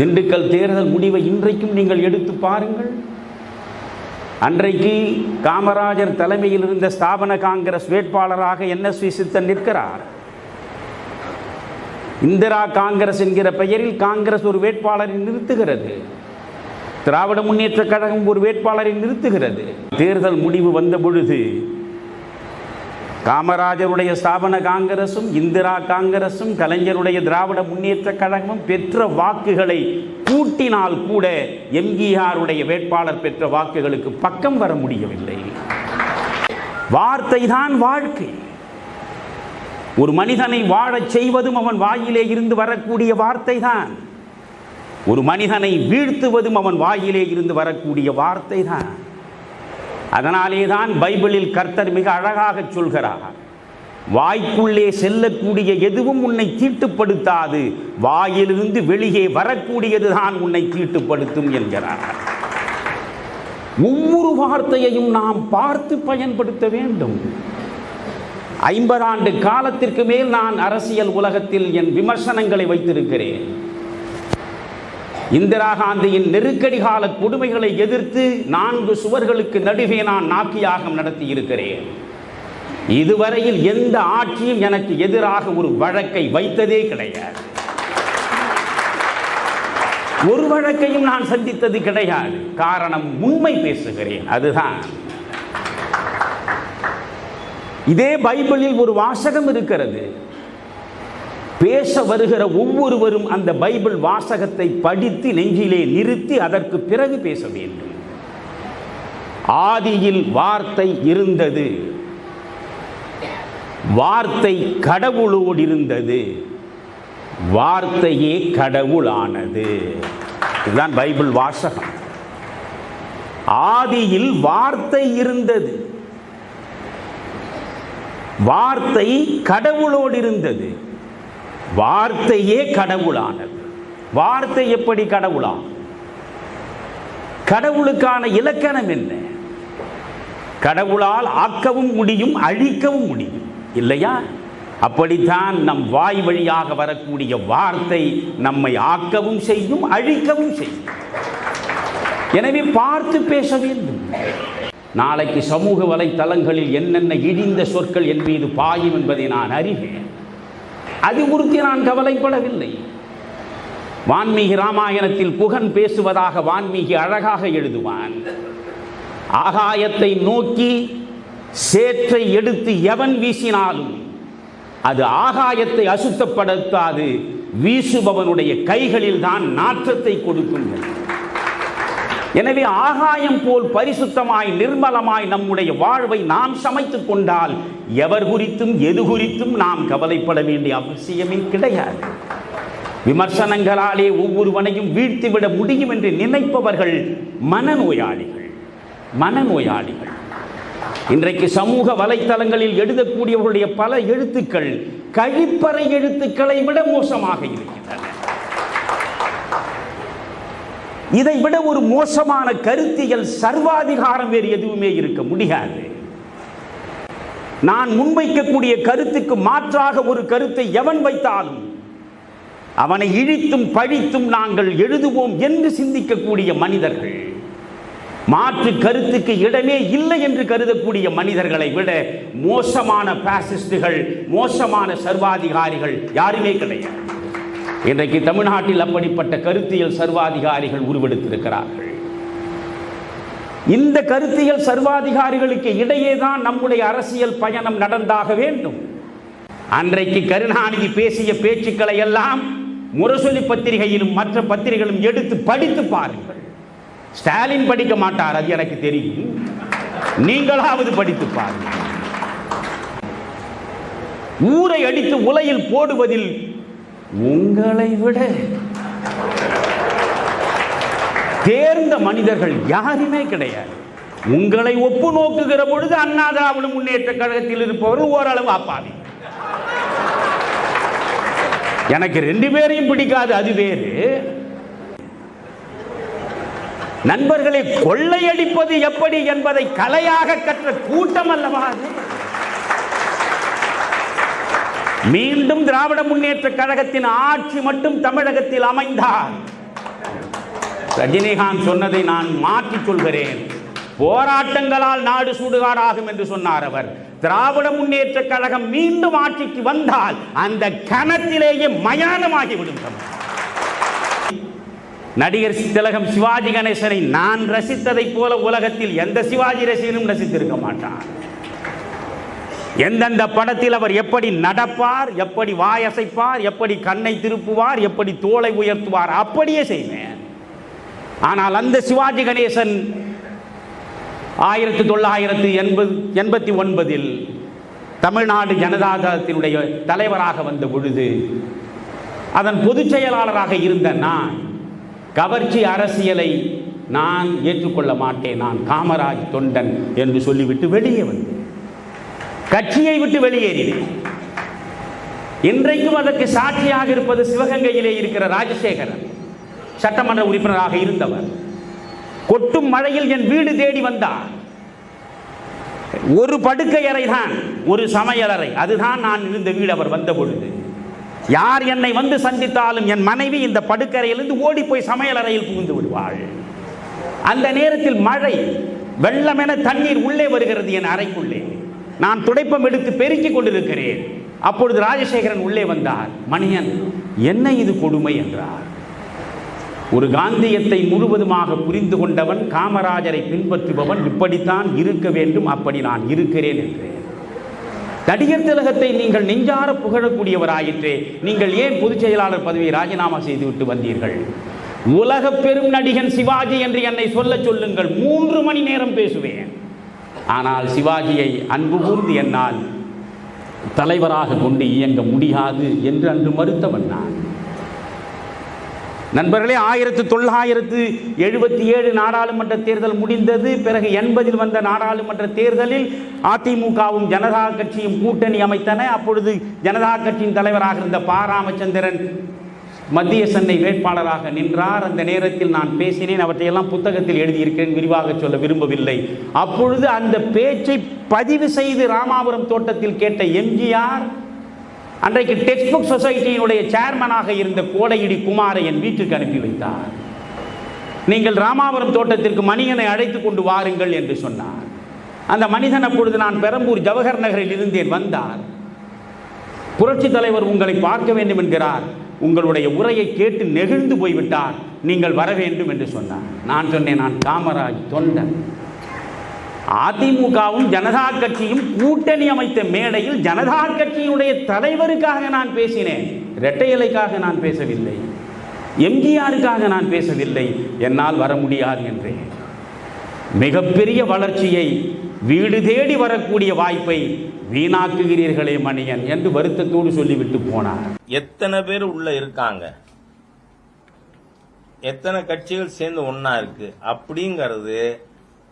திண்டுக்கல் தேர்தல் முடிவை இன்றைக்கும் நீங்கள் எடுத்து பாருங்கள். அன்றைக்கு காமராஜர் தலைமையில் இருந்த ஸ்தாபன காங்கிரஸ் வேட்பாளராக என்எஸ்வி சித்தன் நிற்கிறார். இந்திரா காங்கிரஸ் என்கிற பெயரில் காங்கிரஸ் ஒரு வேட்பாளரை நிறுத்துகிறது. திராவிட முன்னேற்ற கழகம் ஒரு வேட்பாளரை நிறுத்துகிறது. தேர்தல் முடிவு வந்த பொழுது காமராஜருடைய ஸ்தாபன காங்கிரசும் இந்திரா காங்கிரசும் கலைஞருடைய திராவிட முன்னேற்ற கழகமும் பெற்ற வாக்குகளை கூட்டினால் கூட எம்ஜிஆருடைய வேட்பாளர் பெற்ற வாக்குகளுக்கு பக்கம் வர முடியவில்லை. வார்த்தை தான் வாழ்க்கை. ஒரு மனிதனை வாழச் செய்வதும் அவன் வாயிலே இருந்து வரக்கூடிய வார்த்தை தான் ஒரு மனிதனை வீழ்த்துவதும் அவன் வாயிலே இருந்து வரக்கூடிய வார்த்தை தான் அதனாலே தான் பைபிளில் கர்த்தர் மிக அழகாக சொல்கிறார் வாய்க்குள்ளே செல்லக்கூடிய எதுவும் உன்னை தீட்டுப்படுத்தாது வாயிலிருந்து வெளியே வரக்கூடியது தான் உன்னை தீட்டுப்படுத்தும் என்கிறார். ஒவ்வொரு வார்த்தையையும் நாம் பார்த்து பயன்படுத்த வேண்டும். ஐம்பது ஆண்டு காலத்திற்கு மேல் நான் அரசியல் உலகத்தில் என் விமர்சனங்களை வைத்திருக்கிறேன். இந்திரா காந்தியின் நெருக்கடி கால கொடுமைகளை எதிர்த்து நான்கு சுவர்களுக்கு நடுவே நான் நாக்கியாகம் நடத்தி இருக்கிறேன் இதுவரையில் எந்த ஆட்சியும் எனக்கு எதிராக ஒரு வழக்கை வைத்ததே கிடையாது. ஒரு வழக்கையும் நான் சந்தித்தது கிடையாது. காரணம் உண்மை பேசுகிறேன். அதுதான். இதே பைபிளில் ஒரு வாசகம் இருக்கிறது. பேச வருகிற ஒவ்வொருவரும் அந்த பைபிள் வாசகத்தை படித்து நெஞ்சிலே நிறுத்தி அதற்கு பிறகு பேச வேண்டும். ஆதியில் வார்த்தை இருந்தது. வார்த்தை கடவுளோடு இருந்தது. வார்த்தையே கடவுளானது. இதுதான் பைபிள் வாசகம். ஆதியில் வார்த்தை இருந்தது. வார்த்தை கடவுளோடு இருந்தது. வார்த்தையே கடவுளானது. வார்த்தை எப்படி கடவுளாம்? கடவுளுக்கான இலக்கணம் என்ன? கடவுளால் ஆக்கவும் முடியும் அழிக்கவும் முடியும். இல்லையா? அப்படித்தான் நம் வாய் வழியாக வரக்கூடிய வார்த்தை நம்மை ஆக்கவும் செய்யும் அழிக்கவும் செய்யும். எனவே பார்த்து பேச வேண்டும். நாளைக்கு சமூக வலைத்தளங்களில் என்னென்ன இடிந்த சொற்கள் என் மீது பாயும் என்பதை நான் அறிவேன். அது குறித்து நான் கவலைப்படவில்லை. வான்மீகி ராமாயணத்தில் புகன் பேசுவதாக வான்மீகி அழகாக எழுதுவான் ஆகாயத்தை நோக்கி சேற்றை எடுத்து எவன் வீசினாலும் அது ஆகாயத்தை அசுத்தப்படுத்தாது வீசுபவனுடைய கைகளில் தான் நாற்றத்தை கொடுக்கும் எனவே ஆகாயம் போல் பரிசுத்தமாய் நிர்மலமாய் நம்முடைய வாழ்வை நாம் சமைத்துக் கொண்டால் எவர் குறித்தும் எது குறித்தும் நாம் கவலைப்பட வேண்டிய அவசியமே கிடையாது. விமர்சனங்களாலே ஒவ்வொருவனையும் வீழ்த்திவிட முடியும் என்று நினைப்பவர்கள் மனநோயாளிகள். மனநோயாளிகள். இன்றைக்கு சமூக வலைத்தளங்களில் எழுதக்கூடியவர்களுடைய பல எழுத்துக்கள் கழிப்பறை எழுத்துக்களை விட மோசமாக இருக்கின்றன. இதை விட ஒரு மோசமான கருத்தியல் சர்வாதிகாரம் வேறு எதுவுமே இருக்க முடியாது. நான் முன்வைக்கக்கூடிய கருத்துக்கு மாற்றாக ஒரு கருத்தை எவன் வைத்தாலும் அவனை இழித்தும் பழித்தும் நாங்கள் எழுதுவோம் என்று சிந்திக்கக்கூடிய மனிதர்கள் மாற்று கருத்துக்கு இடமே இல்லை என்று கருதக்கூடிய மனிதர்களை விட மோசமான பாசிஸ்டுகள் மோசமான சர்வாதிகாரிகள் யாருமே கிடையாது. இன்றைக்கு தமிழ்நாட்டில் அப்படிப்பட்ட கருத்தியல் சர்வாதிகாரிகள் உருவெடுத்திருக்கிறார்கள். இந்த கருத்தியல் சர்வாதிகாரிகளுக்கு இடையே தான் நம்முடைய அரசியல் பயணம் நடந்தாக வேண்டும். அன்றைக்கு கருணாநிதி பேசிய பேச்சுக்களை எல்லாம் முரசொலி பத்திரிகையிலும் மற்ற பத்திரிகைகளும் எடுத்து படித்து பாருங்கள். ஸ்டாலின் படிக்க மாட்டார் அது எனக்கு தெரியும். நீங்களாவது படித்து பாருங்கள். ஊரை அடித்து உலையில் போடுவதில் உங்களை விட தேர்ந்த மனிதர்கள் யாருமே கிடையாது. உங்களை ஒப்பு நோக்குகிற பொழுது அண்ணா திராவிட முன்னேற்ற கழகத்தில் இருப்பவர்கள் ஓரளவு அப்பாவி. எனக்கு ரெண்டு பேரையும் பிடிக்காது அது வேறு. நண்பர்களை கொள்ளையடிப்பது எப்படி என்பதை கலையாக கற்ற கூட்டம் அல்லவா அது? மீண்டும் திராவிட முன்னேற்ற கழகத்தின் ஆட்சி மட்டும் தமிழகத்தில் அமைந்தார் ரஜினிகாந்த் சொன்னதை நான் மாற்றி சொல்கிறேன் போராட்டங்களால் நாடு சுடுகாடாகும் என்று சொன்னார் அவர். திராவிட முன்னேற்ற கழகம் மீண்டும் ஆட்சிக்கு வந்தால் அந்த கணத்திலேயே மயானமாகி விடும் நடிகர் திலகம் சிவாஜி கணேசனை நான் ரசித்ததைப் போல உலகத்தில் எந்த சிவாஜி ரசிகனும் ரசித்திருக்க மாட்டான். எந்தெந்த படத்தில் அவர் எப்படி நடப்பார் எப்படி வாயசைப்பார் எப்படி கண்ணை திருப்புவார் எப்படி தோலை உயர்த்துவார் அப்படியே செய்வேன். ஆனால் அந்த சிவாஜி கணேசன் ஆயிரத்தி தொள்ளாயிரத்தி எண்பது எண்பத்தி ஒன்பதில் தமிழ்நாடு ஜனதா தளத்தினுடைய தலைவராக வந்த பொழுது அதன் பொதுச் செயலாளராக இருந்த நான் கவர்ச்சி அரசியலை நான் ஏற்றுக்கொள்ள மாட்டேன் நான் காமராஜ் தொண்டன் என்று சொல்லிவிட்டு வெளியே வந்தேன். கட்சியை விட்டு வெளியேறினேன் இன்றைக்கும் அதற்கு சாட்சியாக இருப்பது சிவகங்கையிலே இருக்கிற ராஜசேகரன் சட்டமன்ற உறுப்பினராக இருந்தவர். கொட்டும் மழையில் என் வீடு தேடி வந்தார். ஒரு படுக்கை அறை தான் ஒரு சமையலறை அதுதான் நான் இருந்த வீடு அவர் வந்த பொழுது. யார் என்னை வந்து சந்தித்தாலும் என் மனைவி இந்த படுக்கரையிலிருந்து ஓடி போய் சமையலறையில் புகுந்து விடுவாள். அந்த நேரத்தில் மழை வெள்ளமென தண்ணீர் உள்ளே வருகிறது என் அறைக்குள்ளே. நான் துடைப்பம் எடுத்து பெருக்கிக் கொண்டிருக்கிறேன். அப்பொழுது ராஜசேகரன் உள்ளே வந்தார். மணியன் என்ன இது கொடுமை? என்றார். ஒரு காந்தியத்தை முழுவதுமாக புரிந்து கொண்டவன் காமராஜரை பின்பற்றுபவன் இப்படித்தான் இருக்க வேண்டும் அப்படி நான் இருக்கிறேன் என்றேன். நடிகர் திலகத்தை நீங்கள் நெஞ்சார புகழக்கூடியவராயிற்றே நீங்கள் ஏன் பொதுச் செயலாளர் பதவியை ராஜினாமா செய்துவிட்டு வந்தீர்கள்? உலக பெரும் நடிகன் சிவாஜி என்று என்னை சொல்ல சொல்லுங்கள் மூன்று மணி நேரம் பேசுவேன். ஆனால் சிவாஜியை அன்பு கூர்ந்து என்னால் தலைவராக கொண்டு இயங்க முடியாது என்று அன்று மறுத்தவன் நான். நண்பர்களே ஆயிரத்து தொள்ளாயிரத்து எழுபத்தி ஏழு நாடாளுமன்ற தேர்தல் முடிந்தது. பிறகு எண்பதில் வந்த நாடாளுமன்ற தேர்தலில் அதிமுகவும் ஜனதா கட்சியும் கூட்டணி அமைத்தன. அப்பொழுது ஜனதா கட்சியின் தலைவராக இருந்த பா. ராமச்சந்திரன் மத்திய சென்னை வேட்பாளராக நின்றார். அந்த நேரத்தில் நான் பேசினேன். அவற்றையெல்லாம் புத்தகத்தில் எழுதியிருக்கிறேன் விரிவாக சொல்ல விரும்பவில்லை. அப்பொழுது அந்த பேச்சை பதிவு செய்து ராமாபுரம் தோட்டத்தில் கேட்ட எம்ஜிஆர் அன்றைக்கு டெக்ஸ்ட் புக் சொசைட்டியினுடைய சேர்மனாக இருந்த கோடையிடி குமாரை என் வீட்டுக்கு அனுப்பி வைத்தார். நீங்கள் ராமாபுரம் தோட்டத்திற்கு மணியனை அழைத்து கொண்டு வாருங்கள் என்று சொன்னார். அந்த மனிதன் அப்பொழுது நான் பெரம்பூர் ஜவஹர் நகரில் இருந்தேன். வந்தார். புரட்சி தலைவர் உங்களை பார்க்க வேண்டும் என்கிறார். உங்களுடைய உரையை கேட்டு நெகிழ்ந்து போய்விட்டார். நீங்கள் வர வேண்டும் என்று சொன்னார். நான் சொன்னேன் நான் காமராஜ் தொண்டன். அதிமுகவும் ஜனதா கட்சியும் கூட்டணி அமைத்த மேடையில் ஜனதா கட்சியினுடைய தலைவருக்காக நான் பேசினேன். இரட்டை இலைக்காக நான் பேசவில்லை. எம்ஜிஆருக்காக நான் பேசவில்லை. என்னால் வர முடியாது என்றேன். மிகப்பெரிய வளர்ச்சியை வீடு தேடி வரக்கூடிய வாய்ப்பை வீணாக்குகிறீர்களே மணியன் என்று வருத்தத்தோடு சொல்லிவிட்டு போனார். எத்தனை பேர் உள்ள இருக்காங்க? எத்தனை கட்சிகள் சேர்ந்து ஒன்னா இருக்கு? அப்படிங்கிறது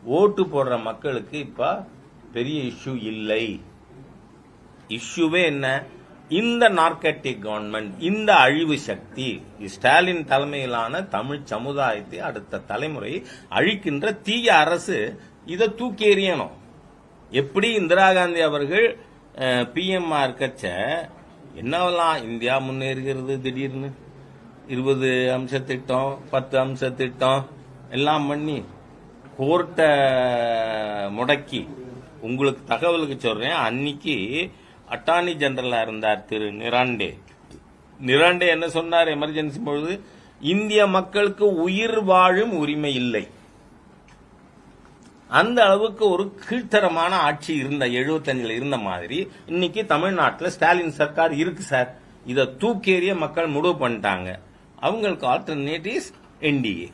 ஓட்டு போடுற மக்களுக்கு இப்ப பெரிய இஷ்யூ இல்லை. இஷ்யூவே என்ன? இந்த நார்கட்டிக் கவர்மெண்ட் இந்த அழிவு சக்தி ஸ்டாலின் தலைமையிலான தமிழ் சமுதாயத்தை அடுத்த தலைமுறை அழிக்கின்ற தீய அரசு இதை தூக்கி எறியணும். எப்படி இந்திரா காந்தி அவர்கள் பிஎம்ஆ இருக்கச்ச என்னவெல்லாம் இந்தியா முன்னேறுகிறது திடீர்னு? இருபது அம்ச திட்டம் பத்து அம்ச திட்டம் எல்லாம் பண்ணி கோர்ட்டை முடக்கி உங்களுக்கு தகவலுக்கு சொல்றேன் அன்னைக்கு அட்டார்னி ஜெனரலா இருந்தார் திரு நிராண்டே. நிராண்டே என்ன சொன்னார் எமர்ஜென்சி பொழுது? இந்திய மக்களுக்கு உயிர் வாழும் உரிமை இல்லை. அந்த அளவுக்கு ஒரு கீழ்த்தரமான ஆட்சி இருந்த 75 இருந்த மாதிரி இன்னைக்கு தமிழ்நாட்டில் ஸ்டாலின் சர்க்கார் இருக்கு சார். இதை தூக்கேறிய மக்கள் முடிவு பண்ணிட்டாங்க. அவங்களுக்கு ஆல்டர்னேட்டிவ்ஸ் என்டிஏ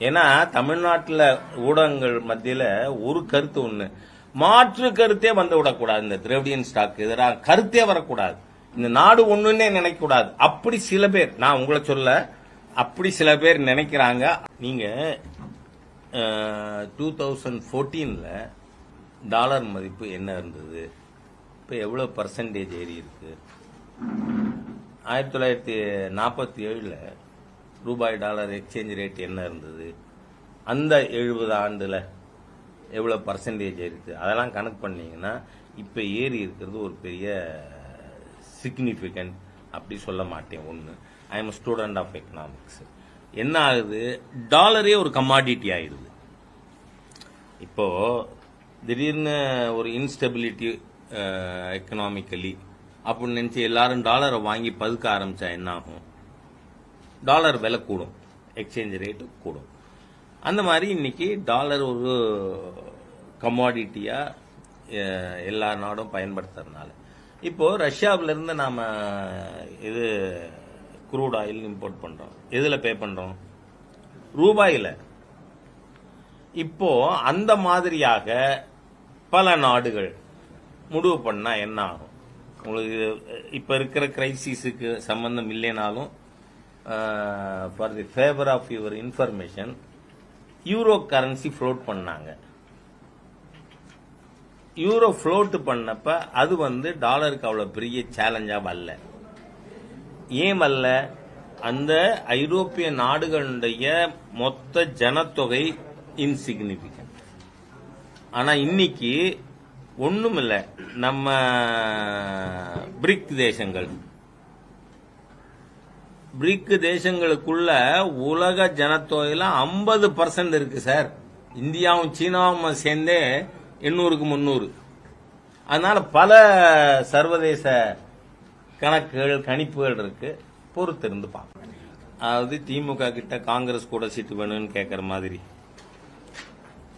ஏன்னா தமிழ்நாட்டில் ஊடகங்கள் மத்தியில் ஒரு கருத்து ஒன்று மாற்று கருத்தே வந்து விடக்கூடாது. இந்த திரவிடியன் ஸ்டாக் எதிராக கருத்தே வரக்கூடாது. இந்த நாடு ஒன்றுன்னே நினைக்கக்கூடாது. அப்படி சில பேர் நான் உங்களை சொல்ல அப்படி சில பேர் நினைக்கிறாங்க. நீங்கள் டூ தௌசண்ட் ஃபோர்டீனில் டாலர் மதிப்பு என்ன இருந்தது? இப்போ எவ்வளோ பர்சன்டேஜ் ஏறி இருக்கு? ஆயிரத்தி தொள்ளாயிரத்தி நாற்பத்தி ஏழில் ரூபாய் டாலர் எக்ஸ்சேஞ்ச் ரேட் என்ன இருந்தது? அந்த எழுபது ஆண்டில் எவ்வளோ பர்சன்டேஜ் ஏறிது அதெல்லாம் கணக்கு பண்ணிங்கன்னா இப்போ ஏறி இருக்கிறது ஒரு பெரிய சிக்னிஃபிகண்ட் அப்படி சொல்ல மாட்டேன் ஒன்று I am student of economics என்ன ஆகுது? டாலரே ஒரு கமாடிட்டி ஆயிடுது. இப்போ திடீர்னு ஒரு இன்ஸ்டெபிலிட்டி எக்கனாமிக்கலி அப்படின்னு நினச்சி எல்லாரும் டாலரை வாங்கி பதுக்க ஆரம்பித்தா என்ன ஆகும் டாலர் விலை கூடும். எக்ஸ்சேஞ்ச் ரேட்டு கூடும். அந்த மாதிரி இன்னைக்கு டாலர் ஒரு கமாடிட்டியாக எல்லா நாடும் பயன்படுத்துறதுனால. இப்போது ரஷ்யாவிலேருந்து இருந்து இது க்ரூட் ஆயில் இம்போர்ட் பண்ணுறோம் எதில் பே பண்ணுறோம் ரூபாயில். இப்போ அந்த மாதிரியாக பல நாடுகள் முடிவு பண்ணால் என்ன ஆகும்? உங்களுக்கு இப்போ இருக்கிற கிரைசிஸுக்கு சம்பந்தம் இல்லைனாலும் for the favour of your information euro currency float பண்ணாங்க. யூரோ ஃப்ளோட் பண்ணப்ப அது வந்து டாலருக்கு அவ்வளோ பெரிய சேலஞ்சாக வரல. ஏமல்ல அந்த ஐரோப்பிய நாடுகளுடைய மொத்த ஜனத்தொகை இன்சிக்னிபிகன்ட் ஆனா இன்னைக்கு ஒண்ணுமில்ல நம்ம பிரிக் தேசங்கள். பிரிக் தேசங்களுக்குள்ள உலக ஜனத்தொகையில ஐம்பது பர்சன்ட் இருக்கு சார். இந்தியாவும் சீனாவும் சேர்ந்தே எண்ணூறுக்கு முன்னூறு. அதனால பல சர்வதேச கணக்குகள் கணிப்புகள் இருக்கு. பொறுத்திருந்து பார்ப்போம். அதாவது திமுக கிட்ட காங்கிரஸ் கூட சீட்டு வேணும்னு கேட்குற மாதிரி.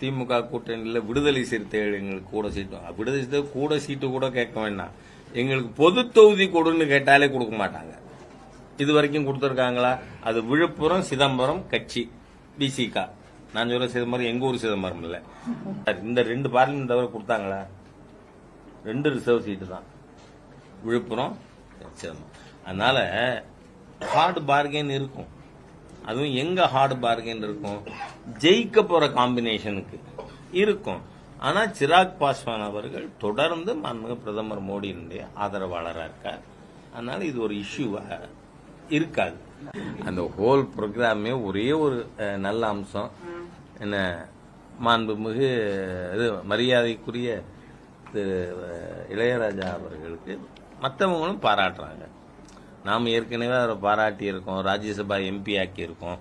திமுக கூட்டணியில் விடுதலை சிறுத்தைகள் எங்களுக்கு கூட சீட்டு விடுதலை சிறுத்தை கூட சீட்டு கூட கேட்க வேண்டாம். எங்களுக்கு பொது தொகுதி கொடுன்னு கேட்டாலே கொடுக்க மாட்டாங்க. இது வரைக்கும் கொடுத்துருக்காங்களா? அது விழுப்புரம் சிதம்பரம் கட்சி பிசிகா நான் சொல்ற சிதம்பரம் எங்க ஊர் சிதம்பரம் இல்லை. இந்த ரெண்டு பார்லிமெண்ட் தவிர கொடுத்தாங்களா? ரெண்டு ரிசர்வ் சீட்டு தான். விழுப்புரம் சிதம்பரம் அதனால் ஹார்டு பார்கெயின் இருக்கும். அதுவும் எங்கே ஹார்டு பார்கெயின் இருக்கும்? ஜெயிக்க போகிற காம்பினேஷனுக்கு இருக்கும். ஆனால் சிராக் பாஸ்வான் அவர்கள் தொடர்ந்து மாண்புமிகு பிரதமர் மோடியினுடைய ஆதரவாளராக இருக்கார். அதனால் இது ஒரு இஷ்யூவாக இருக்காது. அந்த ஹோல் ப்ரோக்ராமே ஒரே ஒரு நல்ல அம்சம். என்ன மாண்புமிகு இது மரியாதைக்குரிய திரு இளையராஜா அவர்களுக்கு மற்றவங்களும் பாராட்டுறாங்க. நாம் ஏற்கனவே அவரை பாராட்டி இருக்கோம் ராஜ்யசபா எம்பி ஆக்கி இருக்கோம்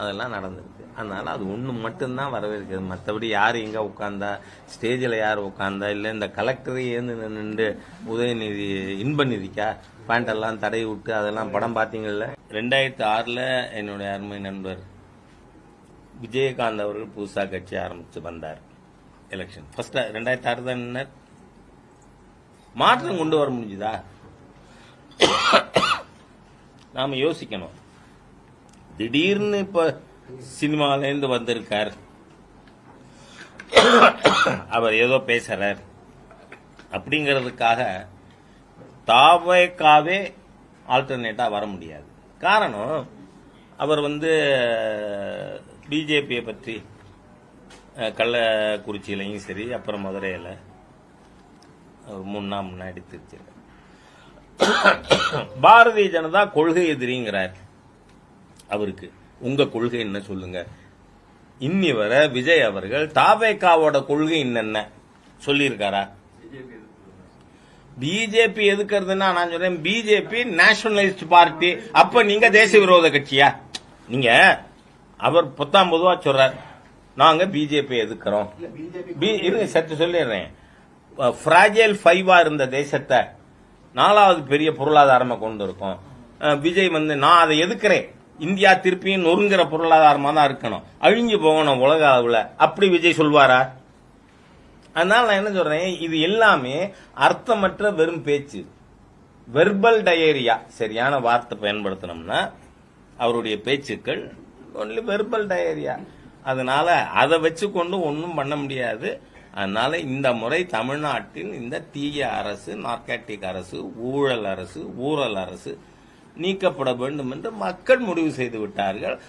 அதெல்லாம் நடந்திருக்கு. அதனால் அது ஒன்று மட்டும்தான் வரவேற்கிறது. மற்றபடி யார் எங்கே உட்காந்தா ஸ்டேஜில் யார் உட்காந்தா இல்லை இந்த கலெக்டரை ஏந்து நின்று உதயநிதி இன்பநிதிக்கா பேண்டெல்லாம் தடை விட்டு அதெல்லாம் படம் பார்த்தீங்கல்ல? ரெண்டாயிரத்தி ஆறில் என்னுடைய அருமை நண்பர் விஜயகாந்த் அவர்கள் புதுசாக கட்சி ஆரம்பித்து வந்தார். எலெக்ஷன் ஃபஸ்ட்டு ரெண்டாயிரத்தி ஆறு தான் நின்னர். மாற்றம் கொண்டு வர முடிஞ்சுதா? நாம யோசிக்கணும். திடீர்னு இப்ப சினிமாலேருந்து வந்திருக்கார். அவர் ஏதோ பேசுறார். அப்படிங்கிறதுக்காக தாவேக்காவே ஆல்டர்னேட்டா வர முடியாது. காரணம் அவர் வந்து பிஜேபியை பற்றி கள்ளக்குறிச்சியிலையும் சரி அப்புறம் மதுரையில் முன்னா முன்னாடி திருச்சியில் பாரதிய ஜனதா கொள்கை எதிரிங்கிறார். அவருக்கு உங்க கொள்கை என்ன சொல்லுங்க? இன்னி வர விஜய் அவர்கள் தாவேக்காவோட கொள்கை என்னென்ன? சொல்லியிருக்காரா? பிஜேபி எதுக்குறதுன்னா நான் சொல்றேன் பிஜேபி நேஷனலிஸ்ட் பார்ட்டி. அப்ப நீங்க தேச விரோத கட்சியா? நீங்க அவர் பத்தாம் பொதுவா சொல்றார். நாங்க பிஜேபி எதுக்குறோம்? பி- இருங்க சற்று சொல்லிடுறேன். ஃப்ராஜைல் ஃபைவாக இருந்த தேசத்தை நாலாவது பெரிய பொருளாதாரமாக கொண்டு இருக்கோம் விஜய் வந்து நான் அதை எதுக்குறேன்? இந்தியா திருப்பியும் நொறுங்கிற பொருளாதாரமாக தான் இருக்கணும். அழிஞ்சு போகணும் உலக அளவில். அப்படி விஜய் சொல்வாரா? அதனால நான் என்ன சொல்றேன்? இது எல்லாமே அர்த்தமற்ற வெறும் பேச்சு. வெர்பல் டயரியா சரியான வார்த்தை பயன்படுத்தினோம்னா அவருடைய பேச்சுக்கள் ஒன்லி வெர்பல் டயரியா அதனால அதை வச்சு கொண்டு ஒன்றும் பண்ண முடியாது. அதனால இந்த முறை தமிழ்நாட்டில் இந்த தீய அரசு நார்காட்டிக் அரசு ஊழல் அரசு ஊழல் அரசு நீக்கப்பட வேண்டும் என்று மக்கள் முடிவு செய்து விட்டார்கள்.